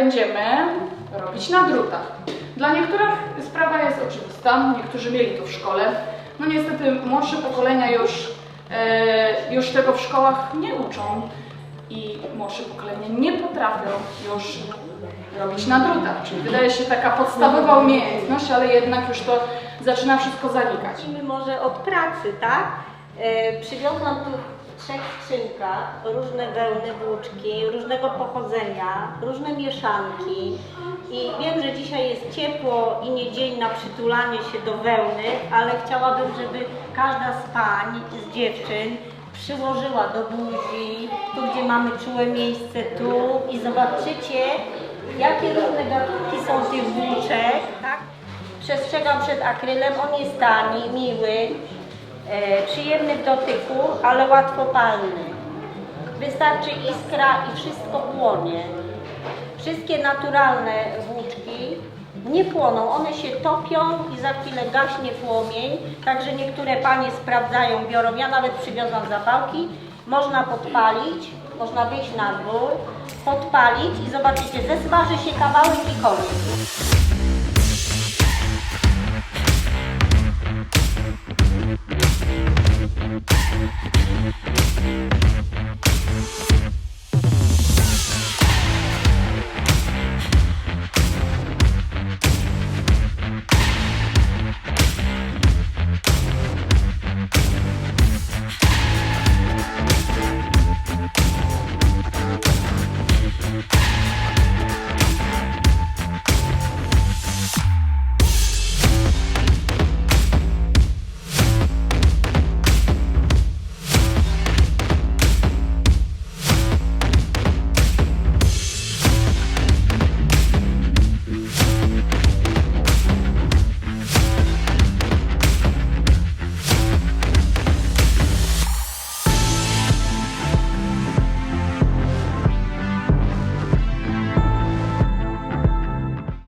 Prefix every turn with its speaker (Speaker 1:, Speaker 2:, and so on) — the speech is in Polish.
Speaker 1: będziemy robić na drutach. Dla niektórych sprawa jest oczywista, niektórzy mieli to w szkole. No niestety młodsze pokolenia już, e, już tego w szkołach nie uczą i młodsze pokolenia nie potrafią już robić na drutach. Czyli wydaje się taka podstawowa umiejętność, ale jednak już to zaczyna wszystko zanikać.
Speaker 2: Zacznijmy może od pracy, tak? E, przywiozłam tu trzech skrzynkach różne wełny, włóczki, różnego pochodzenia, różne mieszanki. I wiem, że dzisiaj jest ciepło i nie dzień na przytulanie się do wełny, ale chciałabym, żeby każda z pań, z dziewczyn przyłożyła do buzi, tu gdzie mamy czułe miejsce, tu i zobaczycie, jakie różne gatunki są tych włóczek, tak? Przestrzegam przed akrylem, on jest tani, miły, przyjemny w dotyku, ale łatwopalny. Wystarczy iskra i wszystko płonie. Wszystkie naturalne włóczki nie płoną, one się topią i za chwilę gaśnie płomień, także niektóre panie sprawdzają, biorą, ja nawet przywiozłam zapałki, można podpalić, można wyjść na dwór, podpalić i zobaczycie, zesmaży się kawałek i koniec.